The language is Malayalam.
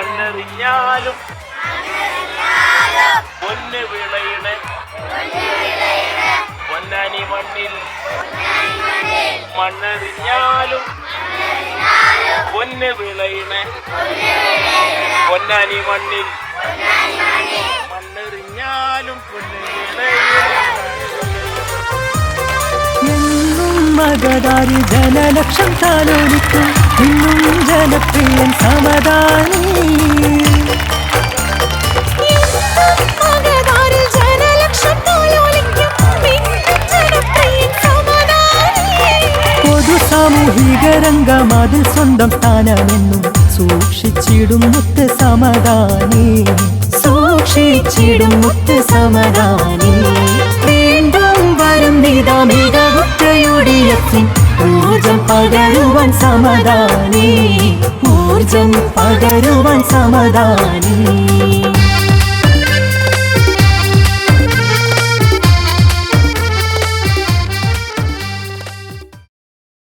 മണ്ണെറിഞ്ഞാലും പൊന്ന് വിളയിണ്. പൊന്നാനി മണ്ണിൽ മണ്ണെറിഞ്ഞാലും പൊന്ന് വിളയിണ്. പൊന്നാനി മണ്ണിൽ മണ്ണെറിഞ്ഞാലും പൊന്ന് വിളയിണ്. എന്നും മകതാരി ജനലക്ഷം താലോലിക്കും. ഇന്നും ജനപ്രിയൻ സമദാനി സാമൂഹിക രംഗം അതിൽ സ്വന്തം സ്ഥാനമെന്നും സൂക്ഷിച്ചിടും മുത്ത് സമദാനി സൂക്ഷിച്ചിടും മുത്ത് സമദാനി വീണ്ടും വരും നിതാമിക കുറ്റയുടിയത്തിൻ. ഊർജം പകരുവാൻ സമദാനി ഊർജം പകരുവാൻ സമദാനി.